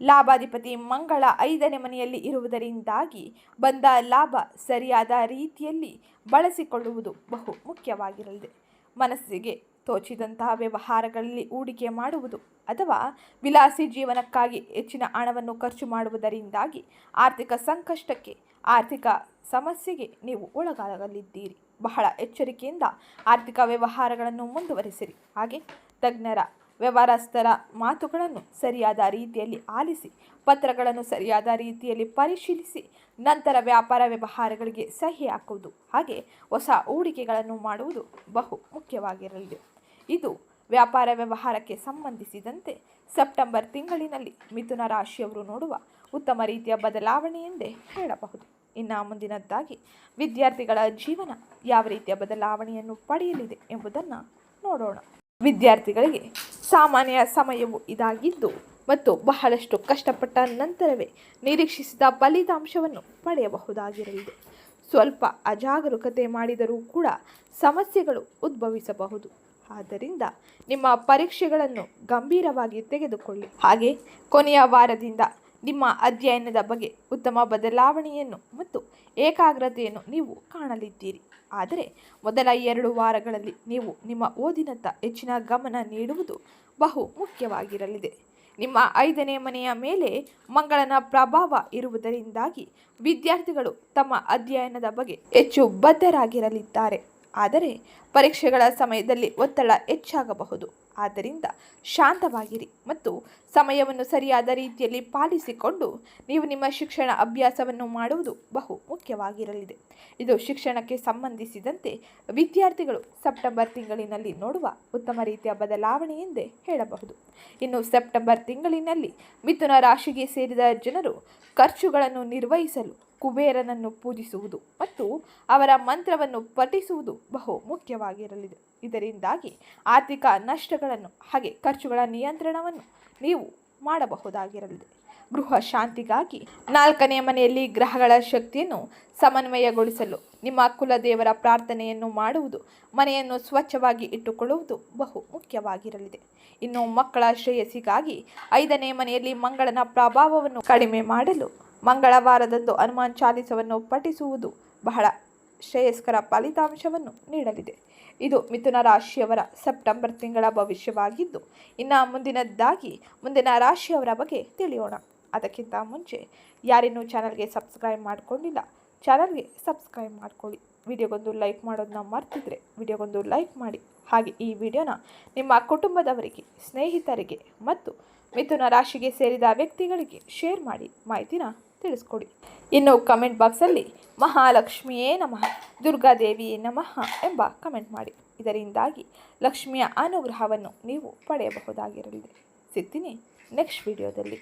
ಲಾಭಾಧಿಪತಿ ಮಂಗಳ ಐದನೇ ಮನೆಯಲ್ಲಿ ಇರುವುದರಿಂದಾಗಿ ಬಂದ ಲಾಭ ಸರಿಯಾದ ರೀತಿಯಲ್ಲಿ ಬಳಸಿಕೊಳ್ಳುವುದು ಬಹು ಮುಖ್ಯವಾಗಿರಲಿದೆ. ಮನಸ್ಸಿಗೆ ತೋಚಿದಂತಹ ವ್ಯವಹಾರಗಳಲ್ಲಿ ಹೂಡಿಕೆ ಮಾಡುವುದು ಅಥವಾ ವಿಲಾಸಿ ಜೀವನಕ್ಕಾಗಿ ಹೆಚ್ಚಿನ ಹಣವನ್ನು ಖರ್ಚು ಮಾಡುವುದರಿಂದಾಗಿ ಆರ್ಥಿಕ ಸಂಕಷ್ಟಕ್ಕೆ, ಆರ್ಥಿಕ ಸಮಸ್ಯೆಗೆ ನೀವು ಒಳಗಾಗಲಿದ್ದೀರಿ. ಬಹಳ ಎಚ್ಚರಿಕೆಯಿಂದ ಆರ್ಥಿಕ ವ್ಯವಹಾರಗಳನ್ನು ಮುಂದುವರಿಸಿರಿ. ಹಾಗೆ ತಜ್ಞರ ವ್ಯವಹಾರಸ್ಥರ ಮಾತುಗಳನ್ನು ಸರಿಯಾದ ರೀತಿಯಲ್ಲಿ ಆಲಿಸಿ, ಪತ್ರಗಳನ್ನು ಸರಿಯಾದ ರೀತಿಯಲ್ಲಿ ಪರಿಶೀಲಿಸಿ, ನಂತರ ವ್ಯಾಪಾರ ವ್ಯವಹಾರಗಳಿಗೆ ಸಹಿ ಹಾಕುವುದು. ಹಾಗೆ ಹೊಸ ಹೂಡಿಕೆಗಳನ್ನು ಮಾಡುವುದು ಬಹು ಮುಖ್ಯವಾಗಿರಲಿದೆ ಇದು ವ್ಯಾಪಾರ ವ್ಯವಹಾರಕ್ಕೆ ಸಂಬಂಧಿಸಿದಂತೆ ಸೆಪ್ಟೆಂಬರ್ ತಿಂಗಳಿನಲ್ಲಿ ಮಿಥುನ ರಾಶಿಯವರು ನೋಡುವ ಉತ್ತಮ ರೀತಿಯ ಬದಲಾವಣೆ ಎಂದೇ ಹೇಳಬಹುದು. ಇನ್ನು ಮುಂದಿನದ್ದಾಗಿ, ವಿದ್ಯಾರ್ಥಿಗಳ ಜೀವನ ಯಾವ ರೀತಿಯ ಬದಲಾವಣೆಯನ್ನು ಪಡೆಯಲಿದೆ ಎಂಬುದನ್ನು ನೋಡೋಣ. ವಿದ್ಯಾರ್ಥಿಗಳಿಗೆ ಸಾಮಾನ್ಯ ಸಮಯವು ಇದಾಗಿದ್ದು ಮತ್ತು ಬಹಳಷ್ಟು ಕಷ್ಟಪಟ್ಟ ನಂತರವೇ ನಿರೀಕ್ಷಿಸಿದ ಫಲಿತಾಂಶವನ್ನು ಪಡೆಯಬಹುದಾಗಿರಲಿದೆ. ಸ್ವಲ್ಪ ಅಜಾಗರೂಕತೆ ಮಾಡಿದರೂ ಕೂಡ ಸಮಸ್ಯೆಗಳು ಉದ್ಭವಿಸಬಹುದು. ಆದ್ದರಿಂದ ನಿಮ್ಮ ಪರೀಕ್ಷೆಗಳನ್ನು ಗಂಭೀರವಾಗಿ ತೆಗೆದುಕೊಳ್ಳಿ. ಹಾಗೆ ಕೊನೆಯ ವಾರದಿಂದ ನಿಮ್ಮ ಅಧ್ಯಯನದ ಬಗ್ಗೆ ಉತ್ತಮ ಬದಲಾವಣೆಯನ್ನು ಮತ್ತು ಏಕಾಗ್ರತೆಯನ್ನು ನೀವು ಕಾಣಲಿದ್ದೀರಿ. ಆದರೆ ಮೊದಲ ಎರಡು ವಾರಗಳಲ್ಲಿ ನೀವು ನಿಮ್ಮ ಓದಿನತ್ತ ಹೆಚ್ಚಿನ ಗಮನ ನೀಡುವುದು ಬಹು ಮುಖ್ಯವಾಗಿರಲಿದೆ. ನಿಮ್ಮ ಐದನೇ ಮನೆಯ ಮೇಲೆ ಮಂಗಳನ ಪ್ರಭಾವ ಇರುವುದರಿಂದಾಗಿ ವಿದ್ಯಾರ್ಥಿಗಳು ತಮ್ಮ ಅಧ್ಯಯನದ ಬಗ್ಗೆ ಹೆಚ್ಚು ಬದ್ಧರಾಗಿರಲಿದ್ದಾರೆ. ಆದರೆ ಪರೀಕ್ಷೆಗಳ ಸಮಯದಲ್ಲಿ ಒತ್ತಡ ಹೆಚ್ಚಾಗಬಹುದು. ಆದ್ದರಿಂದ ಶಾಂತವಾಗಿರಿ ಮತ್ತು ಸಮಯವನ್ನು ಸರಿಯಾದ ರೀತಿಯಲ್ಲಿ ಪಾಲಿಸಿಕೊಂಡು ನೀವು ನಿಮ್ಮ ಶಿಕ್ಷಣ ಅಭ್ಯಾಸವನ್ನು ಮಾಡುವುದು ಬಹು ಮುಖ್ಯವಾಗಿರಲಿದೆ. ಇದು ಶಿಕ್ಷಣಕ್ಕೆ ಸಂಬಂಧಿಸಿದಂತೆ ವಿದ್ಯಾರ್ಥಿಗಳು ಸೆಪ್ಟೆಂಬರ್ ತಿಂಗಳಿನಲ್ಲಿ ನೋಡುವ ಉತ್ತಮ ರೀತಿಯ ಬದಲಾವಣೆ ಎಂದೇ ಹೇಳಬಹುದು. ಇನ್ನು ಸೆಪ್ಟೆಂಬರ್ ತಿಂಗಳಿನಲ್ಲಿ ಮಿಥುನ ರಾಶಿಗೆ ಸೇರಿದ ಜನರು ಖರ್ಚುಗಳನ್ನು ನಿರ್ವಹಿಸಲು ಕುಬೇರನನ್ನು ಪೂಜಿಸುವುದು ಮತ್ತು ಅವರ ಮಂತ್ರವನ್ನು ಪಠಿಸುವುದು ಬಹು ಮುಖ್ಯವಾಗಿರಲಿದೆ. ಇದರಿಂದಾಗಿ ಆರ್ಥಿಕ ನಷ್ಟಗಳನ್ನು ಹಾಗೆ ಖರ್ಚುಗಳ ನಿಯಂತ್ರಣವನ್ನು ನೀವು ಮಾಡಬಹುದಾಗಿರಲಿದೆ. ಗೃಹ ಶಾಂತಿಗಾಗಿ ನಾಲ್ಕನೇ ಮನೆಯಲ್ಲಿ ಗ್ರಹಗಳ ಶಕ್ತಿಯನ್ನು ಸಮನ್ವಯಗೊಳಿಸಲು ನಿಮ್ಮ ಕುಲದೇವರ ಪ್ರಾರ್ಥನೆಯನ್ನು ಮಾಡುವುದು, ಮನೆಯನ್ನು ಸ್ವಚ್ಛವಾಗಿ ಇಟ್ಟುಕೊಳ್ಳುವುದು ಬಹು ಮುಖ್ಯವಾಗಿರಲಿದೆ. ಇನ್ನು ಮಕ್ಕಳ ಶ್ರೇಯಸ್ಸಿಗಾಗಿ ಐದನೇ ಮನೆಯಲ್ಲಿ ಮಂಗಳನ ಪ್ರಭಾವವನ್ನು ಕಡಿಮೆ ಮಾಡಲು ಮಂಗಳವಾರದಂದು ಹನುಮಾನ್ ಚಾಲಿಸವನ್ನು ಪಠಿಸುವುದು ಬಹಳ ಶ್ರೇಯಸ್ಕರ ಫಲಿತಾಂಶವನ್ನು ನೀಡಲಿದೆ. ಇದು ಮಿಥುನ ರಾಶಿಯವರ ಸೆಪ್ಟೆಂಬರ್ ತಿಂಗಳ ಭವಿಷ್ಯವಾಗಿದ್ದು, ಇನ್ನು ಮುಂದಿನದ್ದಾಗಿ ಮುಂದಿನ ರಾಶಿಯವರ ಬಗ್ಗೆ ತಿಳಿಯೋಣ. ಅದಕ್ಕಿಂತ ಮುಂಚೆ, ಯಾರಿನ್ನೂ ಚಾನಲ್ಗೆ ಸಬ್ಸ್ಕ್ರೈಬ್ ಮಾಡಿಕೊಂಡಿಲ್ಲ, ಚಾನಲ್ಗೆ ಸಬ್ಸ್ಕ್ರೈಬ್ ಮಾಡ್ಕೊಳ್ಳಿ. ವಿಡಿಯೋಗೊಂದು ಲೈಕ್ ಮಾಡೋದನ್ನ ಮರ್ತಿದ್ರೆ ವಿಡಿಯೋಗೊಂದು ಲೈಕ್ ಮಾಡಿ. ಹಾಗೆ ಈ ವಿಡಿಯೋನ ನಿಮ್ಮ ಕುಟುಂಬದವರಿಗೆ, ಸ್ನೇಹಿತರಿಗೆ ಮತ್ತು ಮಿಥುನ ರಾಶಿಗೆ ಸೇರಿದ ವ್ಯಕ್ತಿಗಳಿಗೆ ಶೇರ್ ಮಾಡಿ ಮಾಹಿತಿನ ತಿಳಿಸ್ಕೊಡಿ. ಇನ್ನು ಕಮೆಂಟ್ ಬಾಕ್ಸಲ್ಲಿ ಮಹಾಲಕ್ಷ್ಮಿಯೇ ನಮಃ ದುರ್ಗಾದೇವಿಯೇ ನಮಃ ಎಂಬ ಕಮೆಂಟ್ ಮಾಡಿ. ಇದರಿಂದಾಗಿ ಲಕ್ಷ್ಮಿಯ ಅನುಗ್ರಹವನ್ನು ನೀವು ಪಡೆಯಬಹುದಾಗಿರಲಿದೆ ಸಿಗ್ತೀನಿ ನೆಕ್ಸ್ಟ್ ವಿಡಿಯೋದಲ್ಲಿ